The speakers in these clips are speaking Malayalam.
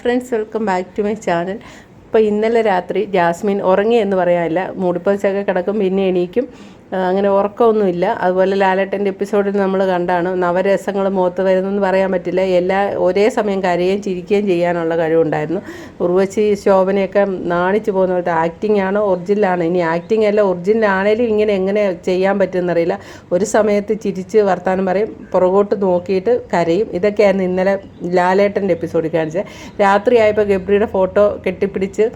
Friends welcome back to my channel ഇപ്പോൾ ഇന്നലെ രാത്രി ജാസ്മിൻ ഉറങ്ങി എന്ന് പറയാനില്ല. മൂടിപ്പതിച്ചൊക്കെ കിടക്കും പിന്നെ എണീക്കും. അങ്ങനെ ഉറക്കമൊന്നുമില്ല. അതുപോലെ ലാലേട്ടന്റെ എപ്പിസോഡിൽ നമ്മൾ കണ്ടാണ് നവരസങ്ങൾ മുഖത്ത് വരുന്നെന്ന് പറയാൻ പറ്റില്ല. എല്ലാ ഒരേ സമയം കരയുകയും ചിരിക്കുകയും ചെയ്യാനുള്ള കഴിവുണ്ടായിരുന്നു. ഉർവശി ശോഭനയൊക്കെ നാണിച്ചു പോകുന്ന പോലത്തെ ആക്ടിംഗ് ആണോ ഒറിജിനലാണ് ഇനി ആക്ടിംഗ് അല്ല ഒറിജിനലാണേലും ഇങ്ങനെ എങ്ങനെ ചെയ്യാൻ പറ്റുമെന്നറിയില്ല. ഒരു സമയത്ത് ചിരിച്ച് വർത്താനം പറയും പുറകോട്ട് നോക്കിയിട്ട് കരയും. ഇതൊക്കെയായിരുന്നു ഇന്നലെ ലാലേട്ടന്റെ എപ്പിസോഡിൽ കാണിച്ചത്. രാത്രിയായപ്പോൾ ഗബ്രിയുടെ ഫോട്ടോ കെട്ടിപ്പിടിച്ച്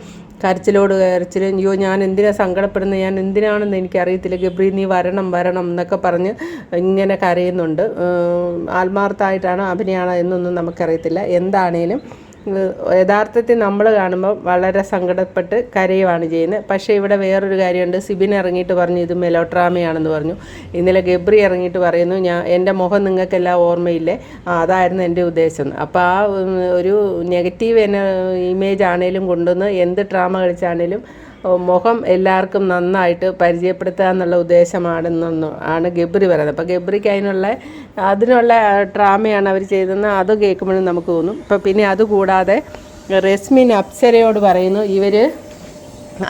കരച്ചിലോട് കരച്ചിൽ അയ്യോ ഞാൻ എന്തിനാണ് സങ്കടപ്പെടുന്നത് ഞാൻ എന്തിനാണെന്ന് എനിക്കറിയത്തില്ല. ഗബ്രി നീ വരണം വരണം എന്നൊക്കെ പറഞ്ഞ് ഇങ്ങനെ കരയുന്നുണ്ട്. ആത്മാർത്ഥമായിട്ടാണോ അഭിനയമാണോ എന്നൊന്നും നമുക്കറിയത്തില്ല. എന്താണേലും യഥാർത്ഥത്തിൽ നമ്മൾ കാണുമ്പോൾ വളരെ സങ്കടപ്പെട്ട് കരയുവാണ് ചെയ്യുന്നത് പക്ഷേ ഇവിടെ വേറൊരു കാര്യമുണ്ട്. സിബിൻ ഇറങ്ങിയിട്ട് പറഞ്ഞു ഇത് മെലോട്രാമയാണെന്ന് പറഞ്ഞു. ഇന്നലെ ഗബ്രി ഇറങ്ങിയിട്ട് പറയുന്നു ഞാൻ എന്റെ മുഖം നിങ്ങൾക്കെല്ലാം ഓർമ്മയില്ലേ? അതായിരുന്നു എന്റെ ഉദ്ദേശം. അപ്പോൾ ആ ഒരു നെഗറ്റീവ് എന്നെ ഇമേജ് ആണേലും കൊണ്ടുവന്ന് എന്ത് ഡ്രാമ കളിച്ചാണേലും മുഖം എല്ലാവർക്കും നന്നായിട്ട് പരിചയപ്പെടുത്തുക എന്നുള്ള ഉദ്ദേശമാണെന്നു ആണ് ഗബ്രി പറയുന്നത്. അപ്പോൾ ഗബ്രിക്ക് അതിനുള്ള അതിനുള്ള ഡ്രാമയാണ് അവർ ചെയ്തതെന്ന് അത് കേൾക്കുമ്പോഴും നമുക്ക് തോന്നും. ഇപ്പം പിന്നെ അതുകൂടാതെ റെസ്മിൻ അപ്സരയോട് പറയുന്നു ഇവർ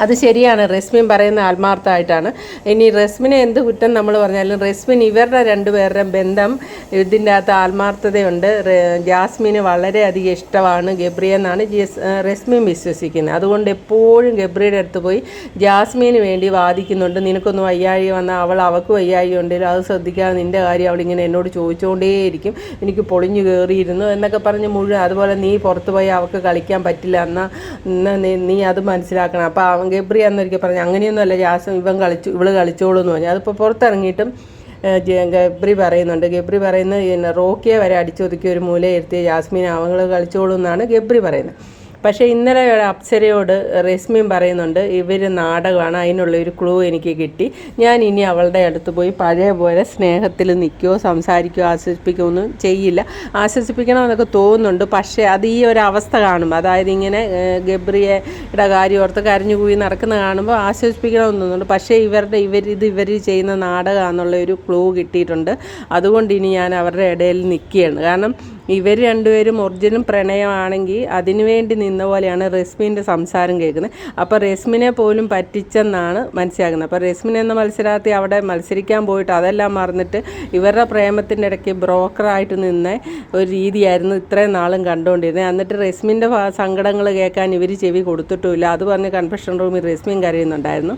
അത് ശരിയാണ്. റസ്മിൻ പറയുന്ന ആത്മാർത്ഥമായിട്ടാണ്. ഇനി റസ്മിനെ എന്ത് കുറ്റം നമ്മൾ പറഞ്ഞാലും റസ്മിൻ ഇവരുടെ രണ്ടുപേരുടെ ബന്ധം ഇതിന്റെ അകത്ത് ആത്മാർത്ഥതയുണ്ട്. ജാസ്മിന് വളരെയധികം ഇഷ്ടമാണ് ഗബ്രിയെന്നാണ് എന്നാണ് റെസ്മിൻ വിശ്വസിക്കുന്നത്. അതുകൊണ്ട് എപ്പോഴും ഗബ്രിയുടെ അടുത്ത് പോയി ജാസ്മിന് വേണ്ടി വാദിക്കുന്നുണ്ട്. നിനക്കൊന്നും വയ്യാഴി വന്നാൽ അവൾ അവൾക്ക് വയ്യാഴി ഉണ്ടെങ്കിലും അത് ശ്രദ്ധിക്കാതെ നിന്റെ കാര്യം അവളിങ്ങനെ എന്നോട് ചോദിച്ചുകൊണ്ടേയിരിക്കും. എനിക്ക് പൊളിഞ്ഞു കയറിയിരുന്നു എന്നൊക്കെ പറഞ്ഞ് മുഴുവൻ അതുപോലെ നീ പുറത്ത് പോയി അവൾക്ക് കളിക്കാൻ പറ്റില്ല. എന്നാൽ നീ അത് മനസ്സിലാക്കണം. അപ്പോൾ ഗബ്രി എന്നൊരിക്കൽ പറഞ്ഞു അങ്ങനെയൊന്നുമല്ല ജാസം ഇവൻ കളിച്ചു ഇവൾ കളിച്ചോളൂ എന്ന് പറഞ്ഞു. അതിപ്പോൾ പുറത്തിറങ്ങിയിട്ടും ഗബ്രി പറയുന്നുണ്ട്. ഗബ്രി പറയുന്നത് പിന്നെ റോക്കിയെ വരെ അടിച്ചൊതുക്കി ഒരു മൂലയിരുത്തിയ ജാസ്മിൻ അവങ്ങൾ കളിച്ചോളൂ എന്നാണ് ഗബ്രി പറയുന്നത്. പക്ഷേ ഇന്നലെ അപ്സരയോട് റസ്മിൻ പറയുന്നുണ്ട് ഇവർ നാടകമാണ് അതിനുള്ള ഒരു ക്ലൂ എനിക്ക് കിട്ടി. ഞാൻ ഇനി അവളുടെ അടുത്ത് പോയി പഴയ പോലെ സ്നേഹത്തിൽ നിൽക്കുകയോ സംസാരിക്കുകയോ ആശ്വസിപ്പിക്കുകയോ ഒന്നും ചെയ്യില്ല. ആശ്വസിപ്പിക്കണമെന്നൊക്കെ തോന്നുന്നുണ്ട്. പക്ഷേ അത് ഈ ഒരു അവസ്ഥ കാണുമ്പോൾ അതായത് ഇങ്ങനെ ഗബ്രിയയുടെ കാര്യം ഓർത്ത് കരഞ്ഞു കൂയി നടക്കുന്ന കാണുമ്പോൾ ആശ്വസിപ്പിക്കണമെന്ന് തോന്നുന്നുണ്ട്. പക്ഷേ ഇവരുടെ ഇവർ ഇത് ഇവർ ചെയ്യുന്ന നാടകമാണെന്നുള്ള ഒരു ക്ലൂ കിട്ടിയിട്ടുണ്ട്. അതുകൊണ്ട് ഇനി ഞാൻ അവരുടെ ഇടയിൽ നിൽക്കുകയാണ്. കാരണം ഇവർ രണ്ടുപേരും ഒറിജിനൽ പ്രണയമാണെങ്കിൽ അതിനുവേണ്ടി നിന്ന പോലെയാണ് റെസ്മിന്റെ സംസാരം കേൾക്കുന്നത്. അപ്പോൾ റെസ്മിനെ പോലും പറ്റിച്ചെന്നാണ് മനസ്സിലാക്കുന്നത്. അപ്പോൾ റെസ്മിൻ എന്ന മത്സരാർത്ഥി അവിടെ മത്സരിക്കാൻ പോയിട്ട് അതെല്ലാം മറന്നിട്ട് ഇവരുടെ പ്രേമത്തിന്റെ ഇടയ്ക്ക് ബ്രോക്കറായിട്ട് നിന്ന ഒരു രീതിയായിരുന്നു ഇത്രയും നാളും കണ്ടുകൊണ്ടിരുന്നത്. എന്നിട്ട് റെസ്മിന്റെ സങ്കടങ്ങൾ കേൾക്കാൻ ഇവർ ചെവി കൊടുത്തിട്ടുമില്ല. അത് പറഞ്ഞ് കൺഫെഷൻ റൂമിൽ റെസ്മിൻ കരയുന്നുണ്ടായിരുന്നു.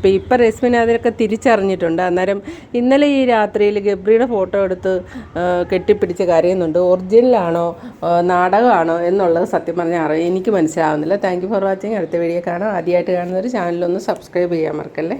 അപ്പോൾ ഇപ്പം രശ്മിൻ അതിനൊക്കെ തിരിച്ചറിഞ്ഞിട്ടുണ്ട്. അന്നേരം ഇന്നലെ ഈ രാത്രിയിൽ ഗബ്രിയുടെ ഫോട്ടോ എടുത്ത് കെട്ടിപ്പിടിച്ച കരയുന്നുണ്ട്. ഒറിജിനലാണോ നാടകമാണോ എന്നുള്ളത് സത്യം പറഞ്ഞാൽ അറിയാം. എനിക്ക് മനസ്സിലാവുന്നില്ല. താങ്ക് ഫോർ വാച്ചിങ് അടുത്ത വീഡിയോ കാണാം. ആദ്യമായിട്ട് കാണുന്നവർ ചാനലൊന്ന് സബ്സ്ക്രൈബ് ചെയ്യാൻ മറക്കല്ലേ?